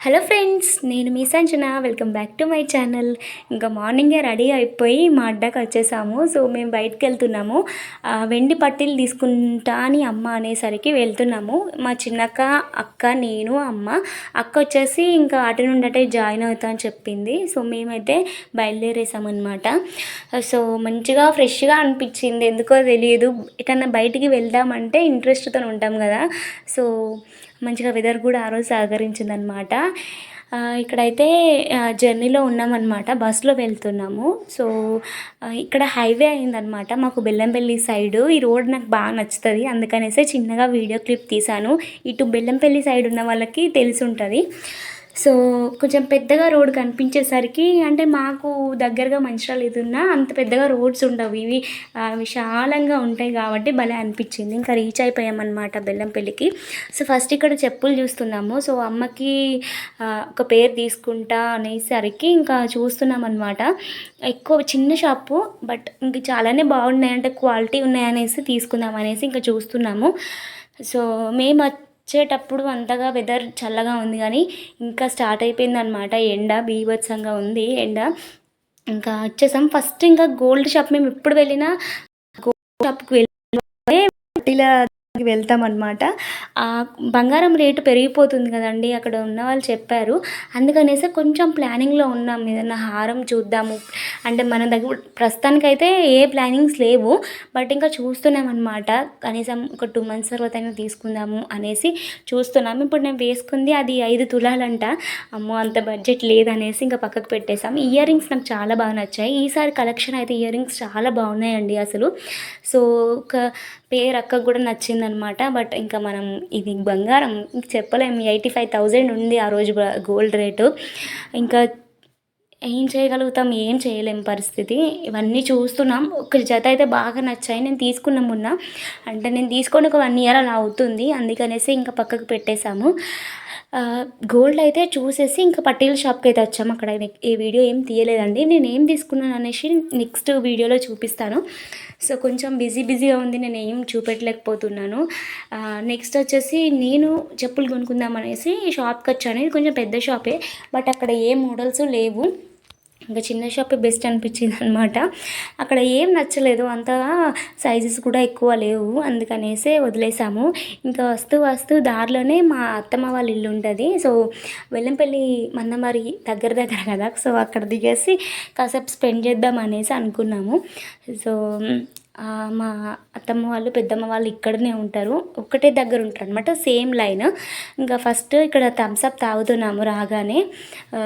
Hello friends నేను మీ Sanjana. Welcome back to my channel ఇంకా మార్నింగే రెడీ అయిపోయి మా అడ్డాకి వచ్చేసాము. సో మేము బయటకు వెళ్తున్నాము. వెండి పట్టీలు తీసుకుంటా అని అమ్మ అనేసరికి వెళ్తున్నాము. మా చిన్నక్క అక్క నేను అమ్మ. అక్క వచ్చేసి ఇంకా అటు నుండి జాయిన్ అవుతా అని చెప్పింది. సో మేమైతే బయలుదేరేసామన్నమాట. సో మంచిగా ఫ్రెష్గా అనిపించింది. ఎందుకో తెలియదు. ఎటన్నా బయటికి వెళ్దామంటే ఇంట్రెస్ట్తో ఉంటాం కదా. సో మంచిగా వెదర్ కూడా ఆ రోజు సహకరించిందనమాట ఇక్కడైతే జర్నీలో ఉన్నామన్నమాట బస్సులో వెళ్తున్నాము. సో ఇక్కడ హైవే అయిందనమాట మాకు బెల్లంపల్లి సైడ్ ఈ రోడ్ నాకు బాగా నచ్చుతుంది. అందుకనేసి చిన్నగా వీడియో క్లిప్ తీశాను. ఇటు బెల్లంపల్లి సైడ్ ఉన్న వాళ్ళకి తెలిసి ఉంటుంది. సో కొంచెం పెద్దగా రోడ్ కనిపించేసరికి అంటే మాకు దగ్గరగా మంచిర్యాల ఇది ఉన్నా అంత పెద్దగా రోడ్స్ ఉండవు. ఇవి విశాలంగా ఉంటాయి కాబట్టి భలే అనిపించింది. ఇంకా రీచ్ అయిపోయామన్నమాట బెల్లంపల్లికి సో ఫస్ట్ ఇక్కడ చెప్పులు చూస్తున్నాము. సో అమ్మకి ఒక పేరు తీసుకుంటా అనేసరికి ఇంకా చూస్తున్నాం అనమాట ఎక్కువ చిన్న షాపు బట్ ఇంక చాలానే బాగున్నాయి. అంటే క్వాలిటీ ఉన్నాయనేసి తీసుకుందాం అనేసి ఇంకా చూస్తున్నాము. సో మేము వచ్చేటప్పుడు అంతగా వెదర్ చల్లగా ఉంది కానీ ఇంకా స్టార్ట్ అయిపోయింది అనమాట ఎండ బీభత్సంగా ఉంది ఎండ. ఇంకా వచ్చేసాం. ఫస్ట్ ఇంకా గోల్డ్ షాప్ మేము ఎప్పుడు వెళ్ళినా గోల్డ్ షాప్కి వెళ్ళి ఇలా వెళ్తాం అనమాట బంగారం రేటు పెరిగిపోతుంది కదండి అక్కడ ఉన్న వాళ్ళు చెప్పారు. అందుకనేసి కొంచెం ప్లానింగ్లో ఉన్నాం. ఏదైనా హారం చూద్దాము. అంటే మన దగ్గర ప్రస్తుతానికైతే ఏ ప్లానింగ్స్ లేవు. బట్ ఇంకా చూస్తున్నాం అనమాట కనీసం ఒక టూ మంత్స్ తర్వాత అయినా తీసుకుందాము అనేసి చూస్తున్నాం. ఇప్పుడు నేను వేసుకుంది అది ఐదు తులాలంట. అమ్మో అంత బడ్జెట్ లేదనేసి ఇంకా పక్కకు పెట్టేసాం ఇయర్ రింగ్స్ నాకు చాలా బాగా నచ్చాయి. ఈసారి కలెక్షన్ అయితే ఇయర్ రింగ్స్ చాలా బాగున్నాయండి అసలు. సో ఒక పేరు అక్కకు కూడా నచ్చిందనమాట. బట్ ఇంకా మనం ఇది బంగారం ఇంక చెప్పలేము ఎయిటీ ఫైవ్ థౌజండ్ ఉంది ఆ రోజు గోల్డ్ రేటు. ఇంకా ఏం చేయగలుగుతాం ఏం చేయలేం పరిస్థితి. ఇవన్నీ చూస్తున్నాం. ఒక జత అయితే బాగా నచ్చాయి. నేను తీసుకున్న మొన్న. అంటే నేను తీసుకొని ఒక వన్ ఇయర్ అలా అవుతుంది. అందుకనేసి ఇంకా పక్కకు పెట్టేశాము. గోల్డ్ అయితే చూసేసి ఇంకా పట్టీల షాప్కి అయితే వచ్చాము. అక్కడ ఈ వీడియో ఏం తీయలేదండి. నేను ఏం తీసుకున్నాను అనేసి నెక్స్ట్ వీడియోలో చూపిస్తాను. సో కొంచెం బిజీ బిజీగా ఉంది. నేను ఏం చూపెట్టలేకపోతున్నాను. నెక్స్ట్ వచ్చేసి నేను చెప్పులు కొనుక్కుందాం అనేసి షాప్కి వచ్చాను. ఇది కొంచెం పెద్ద షాపే బట్ అక్కడ ఏ మోడల్స్ లేవు. ఇంకా చిన్న షాపే బెస్ట్ అనిపించింది అనమాట అక్కడ ఏం నచ్చలేదు అంతగా సైజెస్ కూడా ఎక్కువ లేవు అందుకనేసే వదిలేసాము. ఇంకా వస్తూ వస్తూ దారిలోనే మా అత్తమ్మ వాళ్ళ ఇల్లు ఉంటుంది. సో వెల్లంపల్లి మందమారి దగ్గర దగ్గర కదా సో అక్కడ దిగేసి కాసేపు స్పెండ్ చేద్దాం అనేసి అనుకున్నాము. సో మా అత్తమ్మ వాళ్ళు పెద్దమ్మ వాళ్ళు ఇక్కడనే ఉంటారు. ఒకటే దగ్గర ఉంటారు అనమాట సేమ్ లైన్. ఇంకా ఫస్ట్ ఇక్కడ థమ్స్అప్ తాగుతున్నాము రాగానే.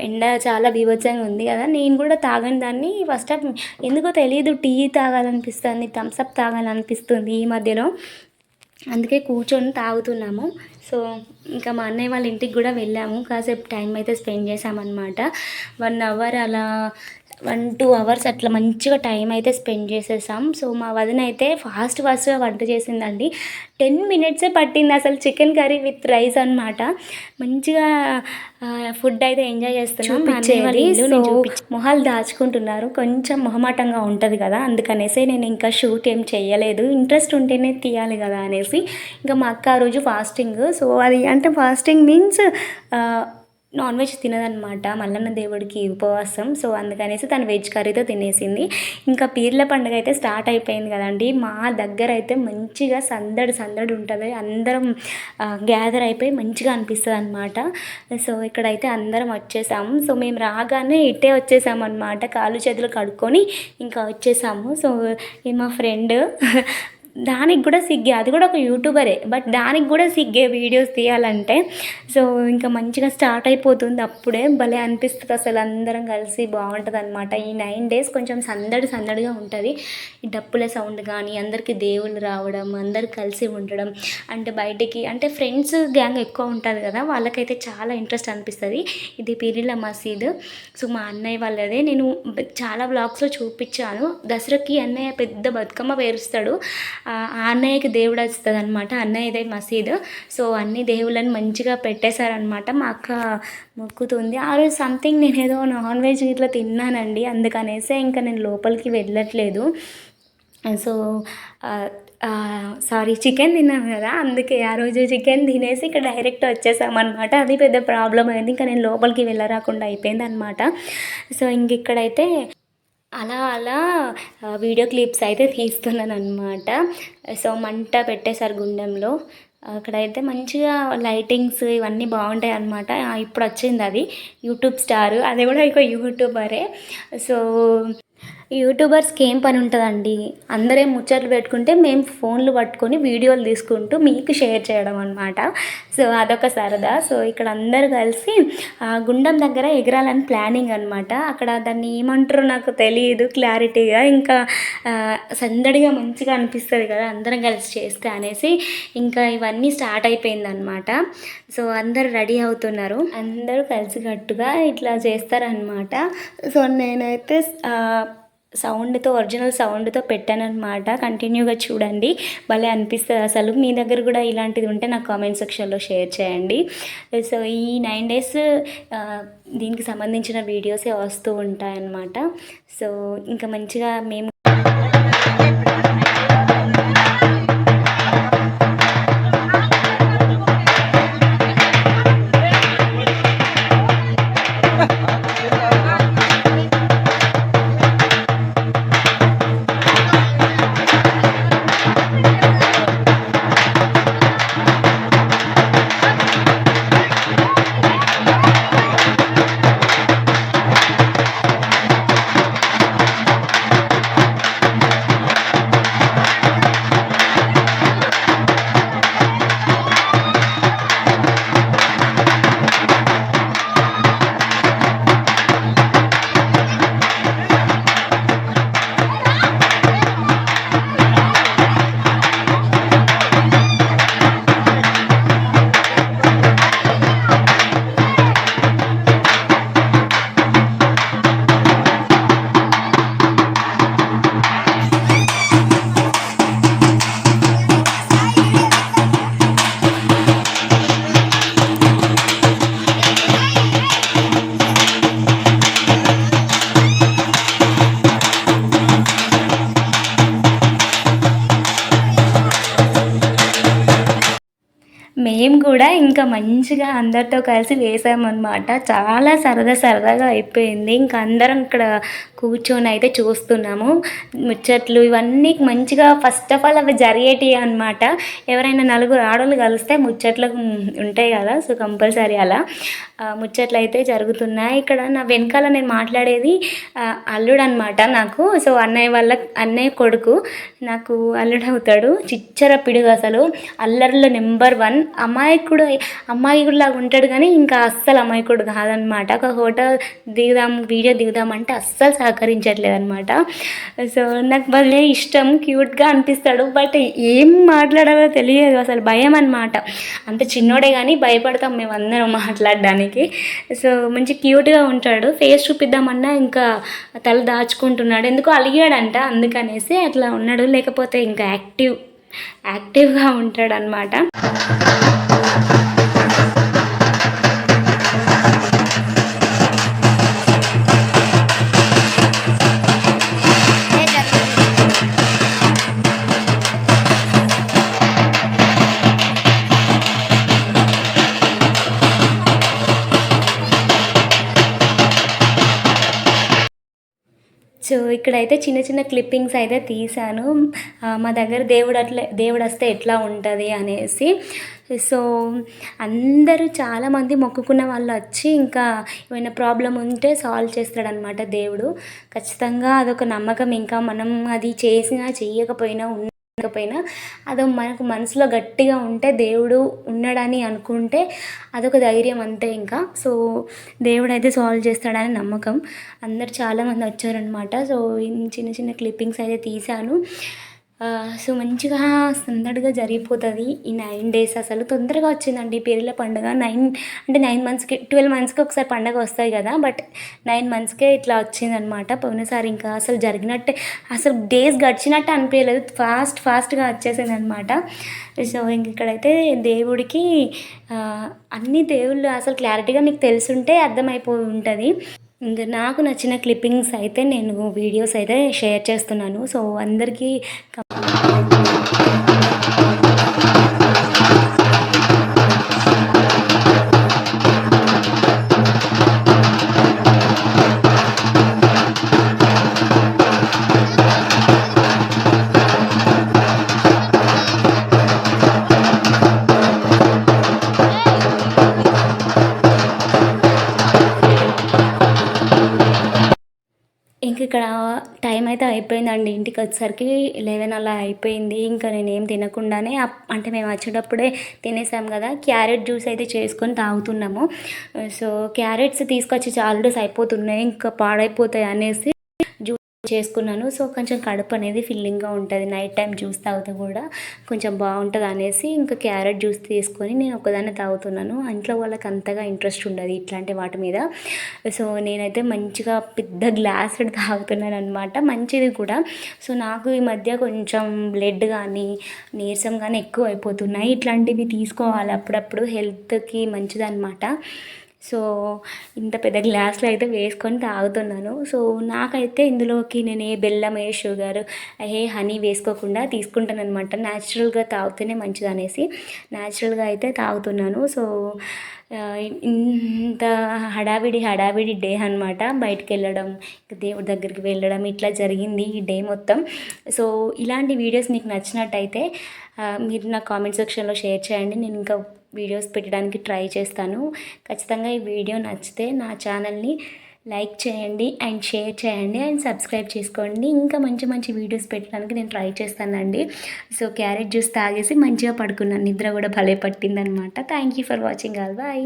ఎండ చాలా బీభత్సంగా ఉంది కదా నేను కూడా తాగని దాన్ని ఫస్ట్ అప్ ఎందుకో తెలియదు టీ తాగాలనిపిస్తుంది థమ్స్అప్ తాగాలనిపిస్తుంది ఈ మధ్యలో. అందుకే కూర్చొని తాగుతున్నాము. సో ఇంకా మా అన్నయ్య వాళ్ళ ఇంటికి కూడా వెళ్ళాము. కాసేపు టైం అయితే స్పెండ్ చేసామన్నమాట వన్ అవర్ అలా వన్ టూ అవర్స్ అట్లా మంచిగా టైం అయితే స్పెండ్ చేసేసాం. సో మా వదిన అయితే ఫాస్ట్ ఫాస్ట్గా వంట చేసిందండి. టెన్ మినిట్సే పట్టింది అసలు చికెన్ కర్రీ విత్ రైస్ అనమాట మంచిగా ఫుడ్ అయితే ఎంజాయ్ చేస్తున్నాం. మొహాలు దాచుకుంటున్నారు. కొంచెం మొహమాటంగా ఉంటుంది కదా అందుకనేసి నేను ఇంకా షూట్ ఏం చేయలేదు ఇంట్రెస్ట్ ఉంటేనే తీయాలి కదా అనేసి. ఇంకా మా అక్క ఆ రోజు ఫాస్టింగ్. సో అది అంటే ఫాస్టింగ్ మీన్స్ నాన్ వెజ్ తినదనమాట మల్లన్న దేవుడికి ఉపవాసం. సో అందుకనేసి తను వెజ్ కర్రీతో తినేసింది. ఇంకా పీర్ల పండుగ అయితే స్టార్ట్ అయిపోయింది కదండి. మా దగ్గర అయితే మంచిగా సందడి సందడి ఉంటుంది. అందరం గ్యాదర్ అయిపోయి మంచిగా అనిపిస్తుంది అనమాట సో ఇక్కడైతే అందరం వచ్చేసాము. సో మేము రాగానే ఇట్టే వచ్చేసాము అనమాట కాళ్ళు చేతులు కడుక్కొని ఇంకా వచ్చేసాము. సో మా ఫ్రెండ్ దానికి కూడా సిగ్గే. అది కూడా ఒక యూట్యూబరే. బట్ దానికి కూడా సిగ్గే వీడియోస్ తీయాలంటే. సో ఇంకా మంచిగా స్టార్ట్ అయిపోతుంది అప్పుడే. భలే అనిపిస్తుంది అసలు అందరం కలిసి బాగుంటుంది అనమాట ఈ నైన్ డేస్ కొంచెం సందడి సందడిగా ఉంటుంది. ఈ డప్పుల సౌండ్ కానీ అందరికీ దేవుళ్ళు రావడం అందరు కలిసి ఉండడం అంటే బయటికి అంటే ఫ్రెండ్స్ గ్యాంగ్ ఎక్కువ ఉంటుంది కదా వాళ్ళకైతే చాలా ఇంట్రెస్ట్ అనిపిస్తుంది. ఇది పిరిల మసీద్. సో మా అన్నయ్య వాళ్ళదే. నేను చాలా బ్లాగ్స్లో చూపించాను. దసరాకి అన్నయ్య పెద్ద బతుకమ్మ పేరుస్తాడు. అన్నయ్యకి దేవుడు వస్తుంది అనమాట అన్నయ్యదే మసీదు. సో అన్ని దేవుళ్ళని మంచిగా పెట్టేశారనమాట మా అక్క మొక్కుతుంది. ఆ రోజు సంథింగ్ నేను ఏదో నాన్ వెజ్ ఇట్లా తిన్నానండి. అందుకనేసే ఇంకా నేను లోపలికి వెళ్ళట్లేదు. సో సారీ చికెన్ తిన్నాను కదా. అందుకే ఆ రోజు చికెన్ తినేసి ఇక్కడ డైరెక్ట్ వచ్చేసామన్నమాట. అది పెద్ద ప్రాబ్లం అయింది. ఇంకా నేను లోపలికి వెళ్ళరాకుండా అయిపోయింది అనమాట సో ఇంక ఇక్కడైతే అలా అలా వీడియో క్లిప్స్ అయితే తీస్తున్నాను అనమాట సో మంట పెట్టేశారు గుండెంలో. అక్కడైతే మంచిగా లైటింగ్స్ ఇవన్నీ బాగుంటాయి అనమాట ఇప్పుడు వచ్చింది అది. YouTube star. అది కూడా ఇక యూట్యూబరే. సో యూట్యూబర్స్కి ఏం పని ఉంటుందండి? అందరే ముచ్చట్లు పెట్టుకుంటే మేము ఫోన్లు పట్టుకొని వీడియోలు తీసుకుంటూ మీకు షేర్ చేయడం అనమాట సో అదొక సరదా. సో ఇక్కడ అందరు కలిసి గుండం దగ్గర ఎగరాలని ప్లానింగ్ అనమాట అక్కడ దాన్ని ఏమంటారో నాకు తెలియదు క్లారిటీగా. ఇంకా సందడిగా మంచిగా అనిపిస్తుంది కదా అందరం కలిసి చేస్తే అనేసి ఇంకా ఇవన్నీ స్టార్ట్ అయిపోయింది అనమాట సో అందరు రెడీ అవుతున్నారు. అందరూ కలిసికట్టుగా ఇట్లా చేస్తారనమాట సో నేనైతే సౌండ్తో ఒరిజినల్ సౌండ్తో పెట్టానమాట కంటిన్యూగా చూడండి. భలే అనిపిస్తుంది అసలు. మీ దగ్గర కూడా ఇలాంటిది ఉంటే నాకు కామెంట్ సెక్షన్లో షేర్ చేయండి. సో ఈ నైన్ డేస్ దీనికి సంబంధించిన వీడియోసే వస్తూ ఉంటాయన్నమాట. సో ఇంకా మంచిగా మేము మేము కూడా ఇంకా మంచిగా అందరితో కలిసి వేసామన్నమాట. చాలా సరదా సరదాగా అయిపోయింది. ఇంకా అందరం ఇక్కడ కూర్చొని అయితే చూస్తున్నాము. ముచ్చట్లు ఇవన్నీ మంచిగా ఫస్ట్ ఆఫ్ ఆల్ అవి జరిగేటి అనమాట ఎవరైనా నలుగురు ఆడవాళ్ళు కలిస్తే ముచ్చట్లు ఉంటాయి కదా సో కంపల్సరీ అలా. ముచ్చట్లు అయితే జరుగుతున్నాయి. ఇక్కడ నా వెనకాల నేను మాట్లాడేది అల్లుడు అనమాట నాకు. సో అన్నయ్య వాళ్ళ అన్నయ్య కొడుకు నాకు అల్లుడు అవుతాడు చిచ్చర పిడుగు అసలు. అల్లరిలో నెంబర్ వన్ అమాయకుడు అమాయకుడిలాగా ఉంటాడు కానీ ఇంకా అస్సలు అమాయకుడు కాదనమాట. ఒక ఫోటో దిగుదాం వీడియో దిగుదాం అంటే అస్సలు సహకరించట్లేదు అనమాట సో నాకు భలే ఇష్టం క్యూట్గా అనిపిస్తాడు. బట్ ఏం మాట్లాడాలో తెలియదు అసలు భయం అనమాట అంత చిన్నోడే కానీ భయపడతాం మేము అందరం మాట్లాడడానికి. సో మంచి క్యూట్గా ఉంటాడు. ఫేస్ చూపిద్దామన్నా ఇంకా తల దాచుకుంటున్నాడు. ఎందుకో అలిగాడంట అందుకనేసి అట్లా ఉన్నాడు. లేకపోతే ఇంకా యాక్టివ్ యాక్టివ్గా ఉంటాడనమాట సో ఇక్కడైతే చిన్న చిన్న క్లిప్పింగ్స్ అయితే తీశాను. మా దగ్గర దేవుడు అట్లా దేవుడు వస్తే ఎట్లా ఉంటుంది అనేసి. సో అందరూ చాలామంది మొక్కుకున్న వాళ్ళు వచ్చి ఇంకా ఏమైనా ప్రాబ్లం ఉంటే సాల్వ్ చేస్తాడనమాట దేవుడు. ఖచ్చితంగా అదొక నమ్మకం. ఇంకా మనం అది చేసినా చెయ్యకపోయినా ఉండకపోయినా అదో మనకు మనసులో గట్టిగా ఉంటే దేవుడు ఉన్నాడని అనుకుంటే అదొక ధైర్యం అంతే ఇంకా. సో దేవుడు అయితే సాల్వ్ చేస్తాడని నమ్మకం. అందరు చాలామంది వచ్చారనమాట సో చిన్న చిన్న క్లిప్పింగ్స్ అయితే తీశాను. సో మంచిగా సందడిగా జరిగిపోతుంది. ఈ నైన్ డేస్ అసలు తొందరగా వచ్చిందండి పేర్ల పండుగ. నైన్ అంటే నైన్ మంత్స్కి ట్వెల్వ్ మంత్స్కి ఒకసారి పండుగ వస్తాయి కదా బట్ నైన్ మంత్స్కే ఇట్లా వచ్చిందనమాట పోయినసారి ఇంకా అసలు జరిగినట్టే అసలు డేస్ గడిచినట్టు అనిపించలేదు ఫాస్ట్ ఫాస్ట్గా వచ్చేసింది అనమాట సో ఇంక ఇక్కడైతే దేవుడికి అన్ని దేవుళ్ళు అసలు క్లారిటీగా మీకు తెలుసుంటే అర్థమైపోయి ఉంటుంది. ఇంకా నాకు నచ్చిన క్లిప్పింగ్స్ అయితే నేను వీడియోస్ అయితే షేర్ చేస్తున్నాను. సో అందరికీ ఇక్కడ టైం అయితే అయిపోయిందండి. ఇంటికి వచ్చేసరికి లెవెన్ అలా అయిపోయింది. ఇంకా నేనేం తినకుండానే అంటే మేము వచ్చేటప్పుడే తినేసాం కదా క్యారెట్ జ్యూస్ అయితే చేసుకొని తాగుతున్నాము. సో క్యారెట్స్ తీసుకొచ్చి చాలా డేస్ అయిపోతున్నాయి ఇంకా పాడైపోతాయి అనేసి జ్యూస్ చేసుకున్నాను. సో కొంచెం కడుపు అనేది ఫిల్లింగ్గా ఉంటుంది. నైట్ టైం జ్యూస్ తాగితే కూడా కొంచెం బాగుంటుంది అనేసి ఇంకా క్యారెట్ జ్యూస్ తీసుకొని నేను ఒకదాన్ని తాగుతున్నాను. ఇంట్లో వాళ్ళకి అంతగా ఇంట్రెస్ట్ ఉండదు ఇట్లాంటి వాటి మీద. సో నేనైతే మంచిగా పెద్ద గ్లాస్ తాగుతున్నాను అనమాట మంచిది కూడా. సో నాకు ఈ మధ్య కొంచెం బ్లడ్ కానీ నీరసం కానీ ఎక్కువ అయిపోతున్నాయి ఇట్లాంటివి తీసుకోవాలి అప్పుడప్పుడు హెల్త్కి మంచిదన్నమాట. సో ఇంత పెద్ద గ్లాస్లో అయితే వేసుకొని తాగుతున్నాను. సో నాకైతే ఇందులోకి నేను ఏ బెల్లం ఏ షుగర్ ఏ హనీ వేసుకోకుండా తీసుకుంటాను అనమాట న్యాచురల్గా తాగితేనే మంచిది అనేసి న్యాచురల్గా అయితే తాగుతున్నాను. సో ఇంత హడావిడి హడావిడి డే అనమాట బయటకు వెళ్ళడం దేవుడి దగ్గరికి వెళ్ళడం ఇట్లా జరిగింది ఈ డే మొత్తం. సో ఇలాంటి వీడియోస్ మీకు నచ్చినట్టయితే మీరు నా కామెంట్ సెక్షన్లో షేర్ చేయండి. నేను ఇంకా వీడియోస్ పెట్టడానికి ట్రై చేస్తాను. ఖచ్చితంగా ఈ వీడియో నచ్చితే నా ఛానల్ని లైక్ చేయండి అండ్ షేర్ చేయండి అండ్ సబ్స్క్రైబ్ చేసుకోండి. ఇంకా మంచి మంచి వీడియోస్ పెట్టడానికి నేను ట్రై చేస్తానండి. సో క్యారెట్ జ్యూస్ తాగేసి మంచిగా పడుకున్నాను. నిద్ర కూడా భలే పట్టిందనమాట. Thank you for watching all bye